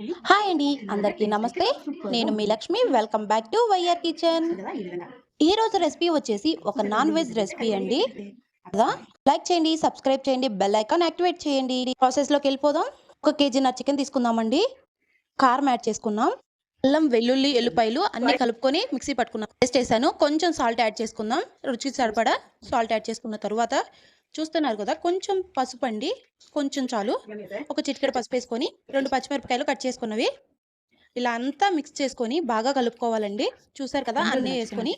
Hi అండి అందరికీ నమస్తే. నేను మీ Lakshmi welcome back to YR kitchen ఈ రోజు రెసిపీ వచ్చేసి ఒక నాన్ వెజ్ రెసిపీ అండి. కదా? లైక్ చేయండి సబ్స్క్రైబ్ చేయండి బెల్ ఐకాన్ యాక్టివేట్ చేయండి. ప్రాసెస్లోకి వెళ్ళిపోదాం. ఒక కేజీ నా చికెన్ తీసుకుందామండి. కారం యాడ్ చేసుకున్నాం అల్లం వెల్లుల్లి ఎల్లిపాయలు అన్ని కలుపుకొని మిక్సీ పట్టుకున్నాం. పేస్ట్ చేశాను. కొంచెం సాల్ట్ యాడ్ చేసుకుందాం. రుచికి సరిపడా సాల్ట్ యాడ్ చేసుకున్న తర్వాత చూస్తున్నారు కదా కొంచెం పసుపు అండి కొంచెం చాలు. ఒక చిటికెడు పసుపు వేసుకొని రెండు పచ్చిమిరపకాయలు కట్ చేసుకున్నవి. ఇలా అంతా మిక్స్ చేసుకొని బాగా కలుపుకోవాలండి. చూసారు కదా అన్నీ వేసుకొని.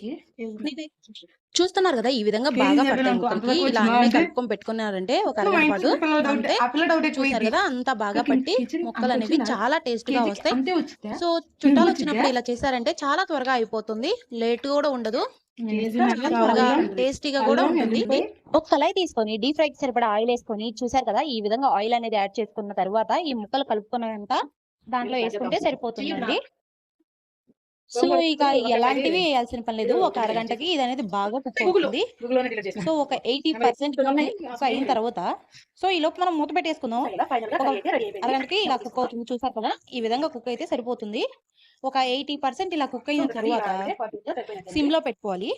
చూస్తున్నారు కదా ఈ విధంగా బాగా ముక్కలకి ఇలా అన్ని కలుపుకొని పెట్టుకున్నారంటే ఒక అరగంట పాటు అంటే చూసారు కదా అంతా బాగా పట్టి ముక్కలు అనేవి చాలా టేస్ట్గా వస్తాయి. సో చుట్టాలు వచ్చినప్పుడు ఇలా చేశారంటే చాలా త్వరగా అయిపోతుంది. లేట్ కూడా ఉండదు. టేస్టీగా కూడా ఉంటుంది. ఒక కళాయి తీసుకొని డీప్ ఫ్రై సరిపడా ఆయిల్ వేసుకొని చూసారు కదా ఈ విధంగా ఆయిల్ అనేది యాడ్ చేసుకున్న తర్వాత ఈ ముక్కలు కలుపుకున్నంత దాంట్లో వేసుకుంటే సరిపోతుందండి. సో ఇక ఎలాంటివి వేయాల్సిన పని లేదు. ఒక అరగంటకి ఇది అనేది బాగా కుక్ అవుతుంది సో ఒక ఎయిటీ పర్సెంట్ అయిన తర్వాత సో ఈ లోపు మనం మూత పెట్టేసుకుందాం. అరగంటకి ఇలా కుక్ అవుతుంది. చూసారు కదా? ఈ విధంగా కుక్ అయితే సరిపోతుంది. ఒక ఎయిటీ పర్సెంట్ ఇలా కుక్ అయిన తర్వాత సిమ్లో పెట్టుకోవాలి.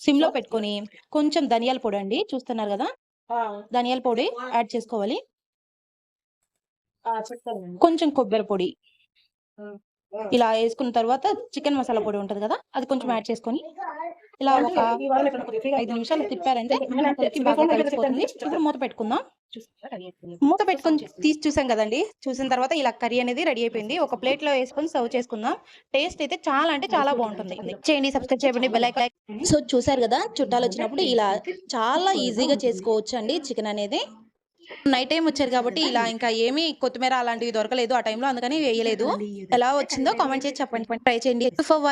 సిమ్లో పెట్టుకొని కొంచెం ధనియాల పొడి అండి. చూస్తున్నారు కదా? ధనియాల పొడి యాడ్ చేసుకోవాలి. కొంచెం కొబ్బరి పొడి. ఇలా వేసుకున్న తర్వాత చికెన్ మసాలా పొడి ఉంటది కదా అది కొంచెం యాడ్ చేసుకొని ఇలా ఒక ఐదు నిమిషాలు తిప్పారంటే బాగా కలిసిపోతుంది ఇప్పుడు మూత పెట్టుకుందాం. మూత పెట్టుకొని తీసి చూసాం కదండి. చూసిన తర్వాత ఇలా కర్రీ అనేది రెడీ అయిపోయింది. ఒక ప్లేట్లో వేసుకొని సర్వ్ చేసుకుందాం. టేస్ట్ అయితే చాలా అంటే చాలా బాగుంటుంది. చేయండి సబ్స్క్రైబ్ చేయండి బెల్ ఐకాన్ సో చూసారు కదా చుట్టాలు వచ్చినప్పుడు ఇలా చాలా ఈజీగా చేసుకోవచ్చు అండి చికెన్ అనేది. నైట్ టైం వచ్చారు కాబట్టి ఇలా ఇంకా ఏమీ కొత్తిమీర అలాంటివి దొరకలేదు ఆ టైంలో అందుకని వేయలేదు. ఎలా వచ్చిందో కామెంట్ చేసి చెప్పండి. ట్రై చేయండి. ఫర్